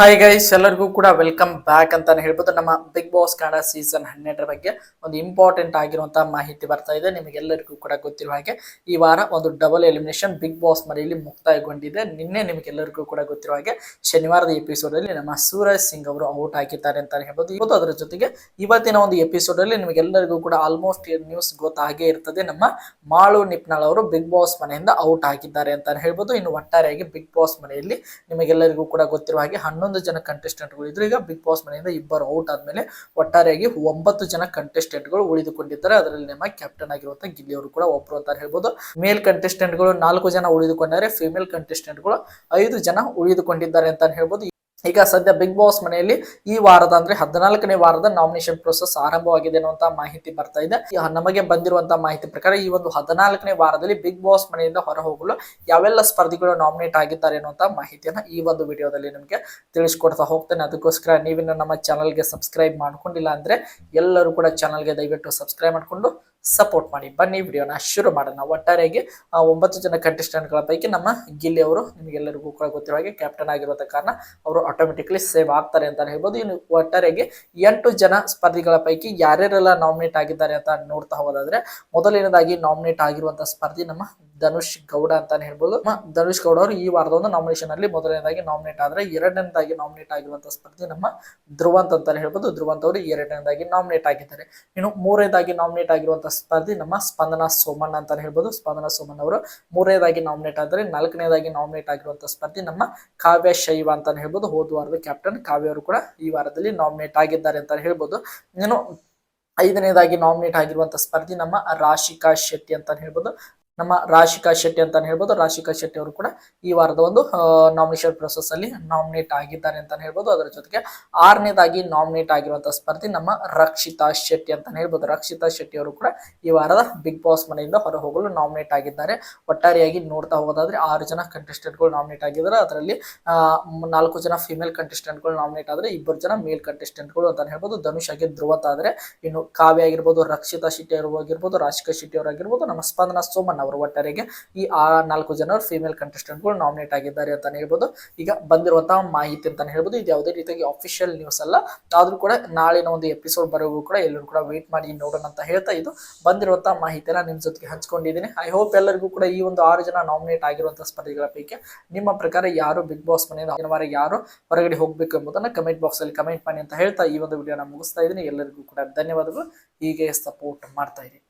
Hi guys ಎಲ್ಲರಿಗೂ ಕೂಡ welcome back ಅಂತಾನೆ ಹೇಳ್ಬೋದು. ನಮ್ಮ ಬಿಗ್ ಬಾಸ್ ಕನ್ನಡ ಸೀಸನ್ ಹನ್ನೆರಡರ ಬಗ್ಗೆ ಒಂದು ಇಂಪಾರ್ಟೆಂಟ್ ಆಗಿರುವಂತಹ ಮಾಹಿತಿ ಬರ್ತಾ ಇದೆ. ನಿಮಗೆಲ್ಲರಿಗೂ ಕೂಡ ಗೊತ್ತಿರುವ ಹಾಗೆ ಈ ವಾರ ಒಂದು ಡಬಲ್ ಎಲಿಮಿನೇಷನ್ ಬಿಗ್ ಬಾಸ್ ಮನೆಯಲ್ಲಿ ಮುಕ್ತಾಯಗೊಂಡಿದೆ. ನಿನ್ನೆ ನಿಮಗೆಲ್ಲರಿಗೂ ಕೂಡ ಗೊತ್ತಿರುವ ಹಾಗೆ ಶನಿವಾರದ ಎಪಿಸೋಡ್ ಅಲ್ಲಿ ನಮ್ಮ ಸೂರಜ್ ಸಿಂಗ್ ಅವರು ಔಟ್ ಆಗಿದ್ದಾರೆ ಅಂತಾನೆ ಹೇಳ್ಬೋದು. ಇವತ್ತು ಅದರ ಜೊತೆಗೆ ಇವತ್ತಿನ ಒಂದು ಎಪಿಸೋಡ್ ಅಲ್ಲಿ ನಿಮಗೆಲ್ಲರಿಗೂ ಕೂಡ ಆಲ್ಮೋಸ್ಟ್ ನ್ಯೂಸ್ ಗೊತ್ತಾಗೇ ಇರ್ತದೆ. ನಮ್ಮ ಮಾಳು ನಿಪ್ನಾಳ್ ಅವರು ಬಿಗ್ ಬಾಸ್ ಮನೆಯಿಂದ ಔಟ್ ಆಗಿದ್ದಾರೆ ಅಂತಾನೆ ಹೇಳ್ಬೋದು. ಇನ್ನು ಒಟ್ಟಾರೆಯಾಗಿ ಬಿಗ್ ಬಾಸ್ ಮನೆಯಲ್ಲಿ ನಿಮಗೆಲ್ಲರಿಗೂ ಕೂಡ ಗೊತ್ತಿರುವ ಹಾಗೆ ಹನ್ನೊಂದು ಜನ ಕಂಟೆಸ್ಟೆಂಟ್ಗಳು ಇದ್ರು. ಈಗ ಬಿಗ್ ಬಾಸ್ ಮನೆಯಿಂದ ಇಬ್ಬರು ಔಟ್ ಆದ್ಮೇಲೆ ಒಟ್ಟಾರೆಯಾಗಿ ಒಂಬತ್ತು ಜನ ಕಂಟೆಸ್ಟೆಂಟ್ಗಳು ಉಳಿದುಕೊಂಡಿದ್ದಾರೆ. ಅದರಲ್ಲಿ ನಮ್ಮ ಕ್ಯಾಪ್ಟನ್ ಆಗಿರುವಂತಹ ಗಿಲ್ಲಿ ಅವರು ಕೂಡ ಒಬ್ರು ಅಂತ ಹೇಳ್ಬೋದು. ಮೇಲ್ ಕಂಟೆಸ್ಟೆಂಟ್ಗಳು ನಾಲ್ಕು ಜನ ಉಳಿದುಕೊಂಡರೆ ಫಿಮೇಲ್ ಕಂಟೆಸ್ಟೆಂಟ್ಗಳು ಐದು ಜನ ಉಳಿದುಕೊಂಡಿದ್ದಾರೆ ಅಂತ ಹೇಳ್ಬೋದು. ಈಗ ಸದ್ಯ ಬಿಗ್ ಬಾಸ್ ಮನೆಯಲ್ಲಿ ಈ ವಾರದ ಅಂದ್ರೆ ಹದಿನಾಲ್ಕನೇ ವಾರದ ನಾಮಿನೇಷನ್ ಪ್ರೊಸೆಸ್ ಆರಂಭವಾಗಿದೆ ಅನ್ನುವಂತಹ ಮಾಹಿತಿ ಬರ್ತಾ ಇದೆ. ನಮಗೆ ಬಂದಿರುವಂತಹ ಮಾಹಿತಿ ಪ್ರಕಾರ ಈ ಒಂದು ಹದಿನಾಲ್ಕನೇ ವಾರದಲ್ಲಿ ಬಿಗ್ ಬಾಸ್ ಮನೆಯಿಂದ ಹೊರ ಹೋಗಲು ಯಾವೆಲ್ಲ ಸ್ಪರ್ಧಿಗಳು ನಾಮಿನೇಟ್ ಆಗಿದ್ದಾರೆ ಅನ್ನುವಂತಹ ಮಾಹಿತಿಯನ್ನ ಈ ಒಂದು ವಿಡಿಯೋದಲ್ಲಿ ನಿಮಗೆ ತಿಳಿಸ್ಕೊಡ್ತಾ ಹೋಗ್ತೇನೆ. ಅದಕ್ಕೋಸ್ಕರ ನೀವಿನ್ನು ನಮ್ಮ ಚಾನಲ್ಗೆ ಸಬ್ಸ್ಕ್ರೈಬ್ ಮಾಡ್ಕೊಂಡಿಲ್ಲ ಅಂದ್ರೆ ಎಲ್ಲರೂ ಕೂಡ ಚಾನಲ್ಗೆ ದಯವಿಟ್ಟು ಸಬ್ಸ್ಕ್ರೈಬ್ ಮಾಡ್ಕೊಂಡು ಸಪೋರ್ಟ್ ಮಾಡಿ. ಬನ್ನಿ ವಿಡಿಯೋನ ಶುರು ಮಾಡೋಣ. ಒಟ್ಟಾರೆಯಾಗಿ ಒಂಬತ್ತು ಜನ ಕಂಟೆಸ್ಟೆಂಟ್ಗಳ ಪೈಕಿ ನಮ್ಮ ಗಿಲ್ಲಿ ಅವರು ನಿಮಗೆಲ್ಲರಿಗೂ ಕೂಡ ಗೊತ್ತಿರುವ ಹಾಗೆ ಕ್ಯಾಪ್ಟನ್ ಆಗಿರೋದ ಕಾರಣ ಅವರು ಆಟೋಮೆಟಿಕ್ಲಿ ಸೇವ್ ಆಗ್ತಾರೆ ಅಂತ ಹೇಳ್ಬೋದು. ಇನ್ನು ಒಟ್ಟಾರೆಗೆ ಎಂಟು ಜನ ಸ್ಪರ್ಧಿಗಳ ಪೈಕಿ ಯಾರ್ಯಾರೆಲ್ಲ ನಾಮಿನೇಟ್ ಆಗಿದ್ದಾರೆ ಅಂತ ನೋಡ್ತಾ ಹೋದಾದ್ರೆ, ಮೊದಲನೇದಾಗಿ ನಾಮಿನೇಟ್ ಆಗಿರುವಂತಹ ಸ್ಪರ್ಧಿ ನಮ್ಮ ಧನುಷ್ ಗೌಡ ಅಂತಾನೆ ಹೇಳ್ಬೋದು. ಧನುಷ್ ಗೌಡ ಅವರು ಈ ವಾರದ ಒಂದು ನಾಮಿನೇಷನ್ ಅಲ್ಲಿ ಮೊದಲನೇದಾಗಿ ನಾಮಿನೇಟ್ ಆದ್ರೆ ಎರಡನೇದಾಗಿ ನಾಮಿನೇಟ್ ಆಗಿರುವಂತಹ ಸ್ಪರ್ಧಿ ನಮ್ಮ ಧ್ರುವಂತ್ ಅಂತಾನೆ ಹೇಳ್ಬೋದು. ಧ್ರುವಂತ್ ಅವರು ಎರಡನೇದಾಗಿ ನಾಮಿನೇಟ್ ಆಗಿದ್ದಾರೆ. ಇನ್ನು ಮೂರನೇದಾಗಿ ನಾಮಿನೇಟ್ ಆಗಿರುವಂತಹ ಸ್ಪರ್ಧಿ ನಮ್ಮ ಸ್ಪಂದನ ಸೋಮಣ್ಣ ಅಂತಾನೆ ಹೇಳ್ಬೋದು. ಸ್ಪಂದನ ಸೋಮಣ್ಣ ಅವರು ಮೂರನೇದಾಗಿ ನಾಮಿನೇಟ್ ಆದರೆ ನಾಲ್ಕನೇದಾಗಿ ನಾಮಿನೇಟ್ ಆಗಿರುವಂತಹ ಸ್ಪರ್ಧಿ ನಮ್ಮ ಕಾವ್ಯ ಶೈವ ಅಂತಾನೆ ಹೇಳ್ಬೋದು. ಹೋದ ವಾರದ ಕ್ಯಾಪ್ಟನ್ ಕಾವ್ಯ ಅವರು ಕೂಡ ಈ ವಾರದಲ್ಲಿ ನಾಮಿನೇಟ್ ಆಗಿದ್ದಾರೆ ಅಂತ ಹೇಳ್ಬೋದು. ಇನ್ನು ಐದನೇದಾಗಿ ನಾಮಿನೇಟ್ ಆಗಿರುವಂತಹ ಸ್ಪರ್ಧಿ ನಮ್ಮ ರಾಶಿಕಾ ಶೆಟ್ಟಿ ಅಂತ ಹೇಳ್ಬೋದು. ನಮ್ಮ ರಾಶಿಕಾ ಶೆಟ್ಟಿ ಅಂತ ಹೇಳ್ಬೋದು. ರಾಶಿಕಾ ಶೆಟ್ಟಿ ಅವರು ಕೂಡ ಈ ವಾರದ ಒಂದು ನಾಮಿನೇಷನ್ ಪ್ರೊಸೆಸ್ ಅಲ್ಲಿ ನಾಮಿನೇಟ್ ಆಗಿದ್ದಾರೆ ಅಂತ ಹೇಳ್ಬೋದು. ಅದರ ಜೊತೆಗೆ ಆರನೇದಾಗಿ ನಾಮಿನೇಟ್ ಆಗಿರುವಂತಹ ಸ್ಪರ್ಧಿ ನಮ್ಮ ರಕ್ಷಿತಾ ಶೆಟ್ಟಿ ಅಂತ ಹೇಳ್ಬೋದು. ರಕ್ಷಿತಾ ಶೆಟ್ಟಿ ಅವರು ಕೂಡ ಈ ವಾರದ ಬಿಗ್ ಬಾಸ್ ಮನೆಯಿಂದ ಹೊರ ಹೋಗಲು ನಾಮಿನೇಟ್ ಆಗಿದ್ದಾರೆ. ಒಟ್ಟಾರೆಯಾಗಿ ನೋಡ್ತಾ ಹೋಗೋದಾದ್ರೆ ಆರು ಜನ ಕಂಟೆಸ್ಟೆಂಟ್ಗಳು ನಾಮಿನೇಟ್ ಆಗಿದ್ದಾರೆ. ಅದರಲ್ಲಿ ನಾಲ್ಕು ಜನ ಫಿಮೇಲ್ ಕಂಟೆಸ್ಟೆಂಟ್ಗಳು ನಾಮಿನೇಟ್ ಆದ್ರೆ ಇಬ್ಬರು ಜನ ಮೇಲ್ ಕಂಟೆಸ್ಟೆಂಟ್ಗಳು ಅಂತ ಹೇಳ್ಬೋದು. ಧನುಷ್ ಆಗಿ ಧ್ರುವತ್ ಆದ್ರೆ ಇನ್ನು ಕಾವ್ಯ ಆಗಿರ್ಬೋದು, ರಕ್ಷಿತಾ ಶೆಟ್ಟಿ ಅವರು ಆಗಿರ್ಬೋದು, ರಾಶಿಕಾ ಶೆಟ್ಟಿ ಅವರಾಗಿರ್ಬೋದು ನಮ್ಮ ಸ್ಪಂದನ ಸೋಮಣ್ಣ ಅವರು ಒಟ್ಟಾರೆಗೆ ಈ ಆ ನಾಲ್ಕು ಜನ ಕಂಟೆಸ್ಟೆಂಟ್ ಕಂಟೆಸ್ಟೆಂಟ್ಗಳು ನಾಮಿನೇಟ್ ಆಗಿದ್ದಾರೆ ಅಂತಾನೆ ಹೇಳ್ಬೋದು. ಈಗ ಬಂದಿರುವಂತಹ ಮಾಹಿತಿ ಅಂತಾನೆ ಹೇಳ್ಬೋದು. ಇದು ಯಾವುದೇ ರೀತಿಯಾಗಿ ಅಫಿಷಿಯಲ್ ನ್ಯೂಸ್ ಅಲ್ಲ. ಆದ್ರೂ ಕೂಡ ನಾಳಿನ ಒಂದು ಎಪಿಸೋಡ್ ಬರೋವರೆಗೂ ಕೂಡ ಎಲ್ಲರೂ ಕೂಡ ವೇಟ್ ಮಾಡಿ ನೋಡೋಣ ಅಂತ ಹೇಳ್ತಾ ಇದು ಬಂದಿರುವಂತಹ ಮಾಹಿತಿನ ನಿಮ್ ಜೊತೆಗೆ ಹಂಚ್ಕೊಂಡಿದ್ದೀನಿ. ಐ ಹೋಪ್ ಎಲ್ಲರಿಗೂ ಕೂಡ ಈ ಒಂದು ಆರು ಜನ ನಾಮಿನೇಟ್ ಆಗಿರುವಂತಹ ಸ್ಪರ್ಧಿಗಳ ಪೈಕಿ ನಿಮ್ಮ ಪ್ರಕಾರ ಯಾರು ಬಿಗ್ ಬಾಸ್ ಮನೆಯಿಂದ ಭಾನುವಾರ ಯಾರು ಹೊರಗಡೆ ಹೋಗ್ಬೇಕು ಎಂಬುದನ್ನು ಕಮೆಂಟ್ ಬಾಕ್ಸ್ ಅಲ್ಲಿ ಕಮೆಂಟ್ ಮಾಡಿ ಅಂತ ಹೇಳ್ತಾ ಈ ಒಂದು ವಿಡಿಯೋನ ಮುಗಿಸ್ತಾ ಇದ್ದೀನಿ. ಎಲ್ಲರಿಗೂ ಕೂಡ ಧನ್ಯವಾದಗಳು. ಹೀಗೆ ಸಪೋರ್ಟ್ ಮಾಡ್ತಾ ಇದ್ದೀನಿ